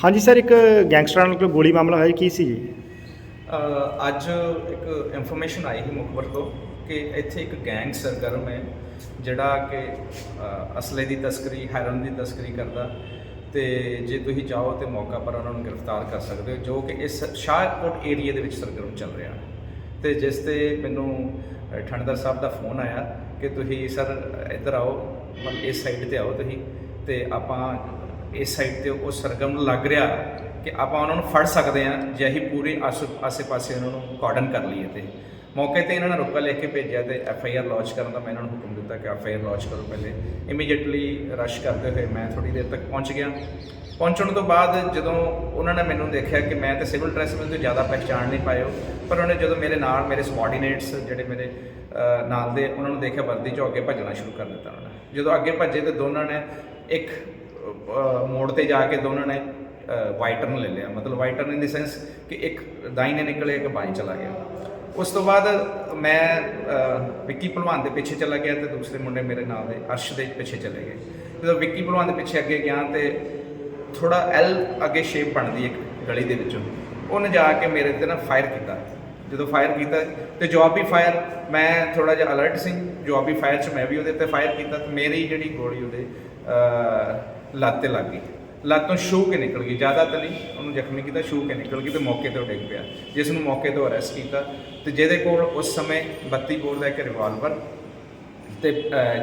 ਹਾਂਜੀ ਸਰ ਇੱਕ ਗੈਂਗਸਟਰਾਂ ਨਾਲ ਕੋਈ ਗੋਲੀ ਮਾਮਲਾ ਹੋਇਆ ਕੀ ਸੀ ਜੀ? ਅ, ਅੱਜ ਇੱਕ ਇਨਫੋਰਮੇਸ਼ਨ ਆਈ ਸੀ ਮੁਖਬਰ ਤੋਂ ਕਿ ਇੱਥੇ ਇੱਕ ਗੈਂਗ ਸਰਗਰਮ ਹੈ ਜਿਹੜਾ ਕਿ ਅ, ਅਸਲੇ ਦੀ ਤਸਕਰੀ ਹੈਰਨ ਦੀ ਤਸਕਰੀ ਕਰਦਾ ਤੇ ਜੇ ਤੁਸੀਂ ਚਾਹੋ ਤੇ ਮੌਕਾ ਪਰ ਉਹਨਾਂ ਨੂੰ ਗ੍ਰਿਫਤਾਰ ਕਰ ਸਕਦੇ ਹੋ ਜੋ ਕਿ ਇਸ ਸ਼ਾਹਕੋਟ ਏਰੀਆ ਦੇ ਵਿੱਚ ਸਰਗਰਮ ਚੱਲ ਰਿਹਾ ਤੇ ਜਿਸ ਤੇ ਮੈਨੂੰ ਅ, ਠੰਡਰ ਸਾਹਿਬ ਦਾ ਫੋਨ ਆਇਆ ਕਿ ਤੁਸੀਂ ਸਰ ਇੱਧਰ ਆਓ ਮਤਲਬ ਇਸ ਸਾਈਡ ਤੇ ਆਓ ਤੁਸੀਂ ਤੇ ਆਪਾਂ ਇਸ ਸਾਈਡ ਤੇ ਉਹ ਸਰਗਰਮ ਨੂੰ ਲੱਗ ਰਿਹਾ ਕਿ ਆਪਾਂ ਉਹਨਾਂ ਨੂੰ ਫੜ ਸਕਦੇ ਹਾਂ, ਜੇ ਅਸੀਂ ਪੂਰੇ ਆਸੇ ਆਸੇ ਪਾਸੇ ਉਹਨਾਂ ਨੂੰ ਕਾਰਡਨ ਕਰ ਲਈਏ ਤੇ। ਮੌਕੇ ਤੇ ਇਹਨਾਂ ਨੇ ਰੁਕਾ ਲੈ ਕੇ ਭੇਜਿਆ ਤੇ ਐਫ ਆਈ ਆਰ ਲਾਂਚ ਕਰਨ ਦਾ ਮੈਂ ਇਹਨਾਂ ਨੂੰ ਹੁਕਮ ਦਿੱਤਾ ਕਿ ਐਫ ਆਈ ਆਰ ਲਾਂਚ ਕਰੋ ਪਹਿਲੇ। ਇਮੀਡੀਏਟਲੀ ਰਸ਼ ਕਰਦੇ ਹੋਏ ਮੈਂ ਥੋੜੀ ਦੇਰ ਤੱਕ ਪਹੁੰਚ ਗਿਆ। ਪਹੁੰਚਣ ਤੋਂ ਬਾਅਦ ਜਦੋਂ ਉਹਨਾਂ ਨੇ ਮੈਨੂੰ ਦੇਖਿਆ ਕਿ ਮੈਂ ਤੇ ਸਿਵਲ ਡਰੈਸ ਵਿੱਚ ਜ਼ਿਆਦਾ ਪਹਿਚਾਣ ਨਹੀਂ ਪਾਇਓ ਪਰ ਉਹਨੇ ਜਦੋਂ ਮੇਰੇ ਨਾਲ ਮੇਰੇ ਸਬਆਰਡੀਨੇਟਸ ਜਿਹੜੇ ਮੇਰੇ ਨਾਲ ਦੇ ਉਹਨਾਂ ਨੂੰ ਦੇਖਿਆ ਵਰਦੀ ਚੋਂ ਅੱਗੇ ਭੱਜਣਾ ਸ਼ੁਰੂ ਕਰ ਦਿੱਤਾ ਉਹਨਾਂ ਨੇ। ਜਦੋਂ ਅੱਗੇ ਭੱਜੇ ਤੇ ਦੋਨਾਂ ਨੇ ਇੱਕ ਮੋੜ ਤੇ ਜਾ ਕੇ ਦੋਨਾਂ ਨੇ ਵਾਈਟ ਟਰਨ ਲੈ ਲਿਆ। ਮਤਲਬ white turn in the sense ਕਿ ਇੱਕ ਦਾਈਨੇ ਨਿਕਲੇ, ਇੱਕ ਬਾਈ ਚਲਾ ਗਿਆ। ਉਸ ਤੋਂ ਬਾਅਦ ਮੈਂ ਵਿੱਕੀ ਭਲਵਾਨ ਦੇ ਪਿੱਛੇ ਚਲਾ ਗਿਆ ਤੇ ਦੂਸਰੇ ਮੁੰਡੇ ਮੇਰੇ ਨਾਲ ਦੇ, ਅਰਸ਼ ਦੇ ਪਿੱਛੇ ਚਲੇ ਗਏ। ਜਦੋਂ ਵਿੱਕੀ ਭਲਵਾਨ ਦੇ ਪਿੱਛੇ ਅੱਗੇ ਗਿਆ ਤੇ ਥੋੜਾ ਐਲ ਅੱਗੇ ਸ਼ੇਪ ਬਣਦੀ ਇੱਕ ਗਲੀ ਦੇ ਵਿੱਚੋਂ। ਉਹਨੇ ਜਾ ਕੇ ਮੇਰੇ ਤੇ ਨਾ ਫਾਇਰ ਕੀਤਾ। ਜਦੋਂ ਫਾਇਰ ਕੀਤਾ ਤੇ ਜਵਾਬੀ ਫਾਇਰ ਮੈਂ ਥੋੜਾ ਜਿਹਾ ਅਲਰਟ ਸੀ। ਜਵਾਬੀ ਫਾਇਰ 'ਚ ਮੈਂ ਵੀ ਉਹਦੇ ਤੇ ਫਾਇਰ ਕੀਤਾ ਤੇ ਮੇਰੀ ਜਿਹੜੀ ਗੋਲੀ ਉਹਦੇ ਲੱਤ ਤੇ ਲੱਗ ਗਈ। ਲੱਤ ਤੋਂ ਛੂ ਕੇ ਨਿਕਲ ਗਈ। ਜ਼ਿਆਦਾ ਤਾਂ ਨਹੀਂ, ਉਹਨੂੰ ਜ਼ਖਮੀ ਕੀਤਾ ਛੂ ਕੇ ਨਿਕਲ ਗਈ ਤੇ ਮੌਕੇ ਤੇ ਡਿੱਗ ਪਿਆ। ਜਿਸ ਨੂੰ ਮੌਕੇ ਤੋਂ ਅਰੈਸਟ ਕੀਤਾ। ਤੇ ਜਿਹਦੇ ਕੋਲ ਉਸ ਸਮੇਂ 32 ਬੋਰ ਦਾ ਇੱਕ ਰਿਵਾਲਵਰ ਤੇ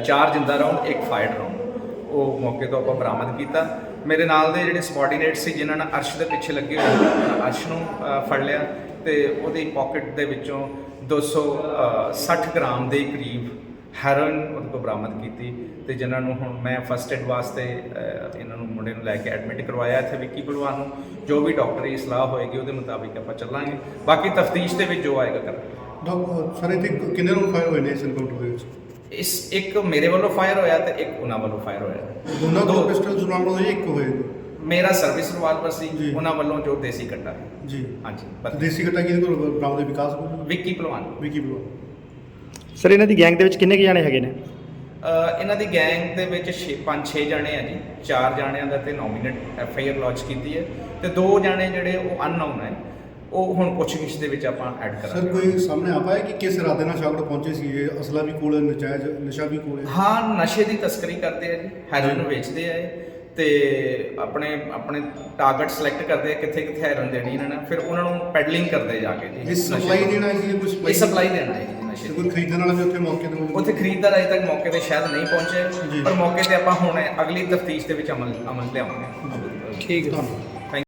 ਚਾਰ ਜਿੰਦਾ ਰਾਉਂਡ ਇੱਕ ਫਾਇਰ ਰਾਉਂਡ ਉਹ ਮੌਕੇ ਤੋਂ ਆਪਾਂ ਬਰਾਮਦ ਕੀਤਾ। ਮੇਰੇ ਨਾਲ ਦੇ ਜਿਹੜੇ ਸਬੋਰਡੀਨੇਟ ਸੀ, ਜਿਨ੍ਹਾਂ ਨੇ ਅਰਸ਼ ਦੇ ਪਿੱਛੇ ਲੱਗੇ ਹੋਏ ਅਰਸ਼ ਨੂੰ ਫੜ ਲਿਆ। ਤੇ ਉਹਦੀ ਪਾਕਟ ਦੇ ਵਿੱਚੋਂ 260 ਗ੍ਰਾਮ ਦੇ ਕਰੀਬ ਹੈਰੋਇਨ ਉਹਦੇ ਕੋਲ ਬਰਾਮਦ ਕੀਤੀ ਤੇ ਜਿਨ੍ਹਾਂ ਨੂੰ ਹੁਣ ਮੈਂ ਫਸਟ ਐਡ ਵਾਸਤੇ ਇਹਨਾਂ ਨੂੰ ਮੁੰਡੇ ਨੂੰ ਲੈ ਕੇ ਐਡਮਿਟ ਕਰਵਾਇਆ ਇੱਥੇ ਵਿੱਕੀ ਭਲਵਾਨ ਨੂੰ ਜੋ ਵੀ ਡਾਕਟਰੀ ਸਲਾਹ ਹੋਏਗੀ ਉਹਦੇ ਮੁਤਾਬਿਕ ਆਪਾਂ ਚੱਲਾਂਗੇ। ਬਾਕੀ ਤਫਤੀਸ਼ ਦੇ ਵਿੱਚ ਜੋ ਆਏਗਾ ਕਰਾਂਗੇ। ਸਰ ਇੱਥੇ ਕਿੰਨੇ ਲੋਕ ਫਾਇਰ ਹੋਏ ਨੇ ਇਸ ਐਨਕਾਊਂਟਰ ਦੇ ਵਿੱਚ? ਇਸ ਇੱਕ ਮੇਰੇ ਵੱਲੋਂ ਫਾਇਰ ਹੋਇਆ ਤੇ ਇੱਕ ਉਹਨਾਂ ਵੱਲੋਂ ਫਾਇਰ ਹੋਇਆ। ਦੋਨਾਂ ਦੋ- ਪਿਸਟਲ ਚਲਾਉਣ ਹੋਏ ਇੱਕ ਹੋਏ? ਮੇਰਾ ਸਰਵਿਸ ਰਿਵਾਲਵਰ ਸੀ। ਉਹਨਾਂ ਵੱਲੋਂ ਜੋ ਦੇਸੀ ਕੱਟਾ ਜੀ। ਹਾਂਜੀ ਦੇਸੀ ਕਟਾ ਕਿਹਦੇ ਕੋਲ ਬਰਾਮਦ ਦੇ ਵਿਕਾਸ ਕੋਲ? ਵਿੱਕੀ ਭਲਵਾਨ ਵਿਕੀ ਬਲੋ ਸਰ ਇਹਨਾਂ ਦੀ ਗੈਂਗ ਦੇ ਵਿੱਚ ਕਿੰਨੇ ਕੁ ਜਾਣੇ ਹੈਗੇ ਨੇ? ਅਹ ਇਹਨਾਂ ਦੀ ਗੈਂਗ ਦੇ ਵਿੱਚ 6 5 6 ਜਾਣੇ ਆ ਜੀ। ਚਾਰ ਜਾਣਿਆਂ ਦਾ ਤੇ nominate F I R launch ਕੀਤੀ ਹੈ। ਤੇ ਦੋ ਜਾਣੇ ਜਿਹੜੇ ਉਹ ਅਨਨੋਨ ਹੈ। ਉਹ ਹੁਣ ਪੁੱਛਗਿੱਛ ਦੇ ਵਿੱਚ ਆਪਾਂ ਐਡ ਸਰ ਕਰਾਂਗੇ ਕੋਈ ਸਾਹਮਣੇ ਆ ਪਾਇਆ ਕਿ ਕਿਸ ਇਰਾਦੇ ਨਾਲ ਸ਼ਾਗੜ ਪਹੁੰਚੇ ਸੀ? ਇਹ ਅਸਲਾ ਵੀ ਕੋਲ ਨਜਾਇਜ਼ ਨਸ਼ਾ ਵੀ ਕੋਲ ਹੈ? ਹਾਂ ਨਸ਼ੇ ਦੀ ਤਸਕਰੀ ਕਰਦੇ ਆ ਜੀ। ਹੈਰੋਇਨ ਵੇਚਦੇ ਆ ਇਹ। ਤੇ ਆਪਣੇ ਆਪਣੇ ਟਾਰਗੇਟ ਸਿਲੈਕਟ ਕਰਦੇ ਆ ਕਿੱਥੇ ਕਿੱਥੇ ਹੈਰੋਇਨ ਦੇਣੀ ਇਹਨਾਂ ਨੇ ਫਿਰ ਉਹਨਾਂ ਨੂੰ ਪੈਡਲਿੰਗ ਕਰਦੇ ਜਾ ਕੇ ਜੀ। ਇਹ ਸਪਲਾਈ। ਦੇਣਾ ਸੀ ਜਾਂ ਕੋਈ ਇਹ ਸਪਲਾਈ ਦੇਣਾ ਹੈ ਜੀ ਨਸ਼ੇ ਤੇ ਦੀ। ਕੋਈ ਖਰੀਦਣ ਵਾਲਾ ਵੀ ਉੱਥੇ ਮੌਕੇ ਤੇ ਮੌਜੂਦ ਉੱਥੇ ਖਰੀਦਦਾਰ ਅਜੇ ਤੱਕ ਮੌਕੇ ਤੇ ਸ਼ਾਇਦ ਨਹੀਂ। ਪਹੁੰਚੇ ਪਰ ਮੌਕੇ ਤੇ ਆਪਾਂ ਹੁਣ ਅਗਲੀ ਤਫਤੀਸ਼ ਦੇ ਵਿੱਚ ਅਮਲ ਅਮਲ ਲਿਆਵਾਂਗੇ। ਠੀਕ ਹੈ। ਧੰਨਵਾਦ।